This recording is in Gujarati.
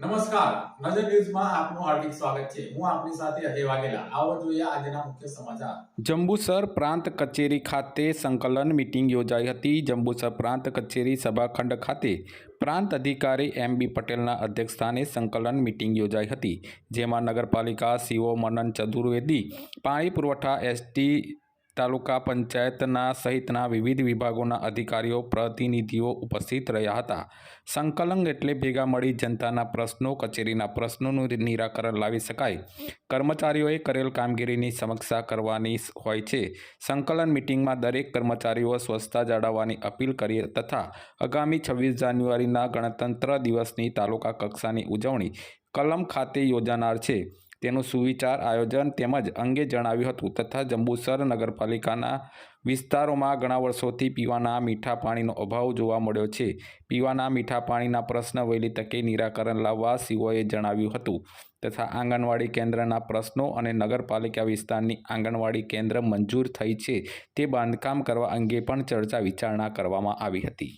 નમસ્કાર. નજર ન્યૂઝમાં આપનું હાર્દિક સ્વાગત છે. હું આપની સાથે અજય વાઘેલા. આવો જોઈએ આજના મુખ્ય સમાચાર. જંબુસર પ્રાંત કચેરી ખાતે સંકલન મિટિંગ યોજાઈ હતી. જંબુસર પ્રાંત કચેરી સભાખંડ ખાતે પ્રાંત અધિકારી એમ બી પટેલના અધ્યક્ષસ્થાને સંકલન મિટિંગ યોજાઈ હતી, જેમાં નગરપાલિકા સીઓ મનન ચતુર્વેદી, પાણી પુરવઠા એસટી તાલુકા પંચાયતના સહિતના વિવિધ વિભાગોના અધિકારીઓ, પ્રતિનિધિઓ ઉપસ્થિત રહ્યા હતા. સંકલન એટલે ભેગા મળી જનતાના પ્રશ્નો, કચેરીના પ્રશ્નોનું નિરાકરણ લાવી શકાય. કર્મચારીઓએ કરેલ કામગીરીની સમીક્ષા કરવાની હોય છે. સંકલન મિટિંગમાં દરેક કર્મચારીઓ સ્વચ્છતા જાળવવાની અપીલ કરી તથા આગામી છવ્વીસ જાન્યુઆરીના ગણતંત્ર દિવસની તાલુકા કક્ષાની ઉજવણી કલમ ખાતે યોજાનાર છે. તેનું સુવિચાર, આયોજન તેમજ અંગે જણાવ્યું હતું તથા જંબુસર નગરપાલિકાના વિસ્તારોમાં ઘણા વર્ષોથી પીવાના મીઠા પાણીનો અભાવ જોવા મળ્યો છે. પીવાના મીઠા પાણીના પ્રશ્ન વહેલી તકે નિરાકરણ લાવવા સીઓએ જણાવ્યું હતું તથા આંગણવાડી કેન્દ્રના પ્રશ્નો અને નગરપાલિકા વિસ્તારની આંગણવાડી કેન્દ્ર મંજૂર થઈ છે તે બાંધકામ કરવા અંગે પણ ચર્ચા વિચારણા કરવામાં આવી હતી.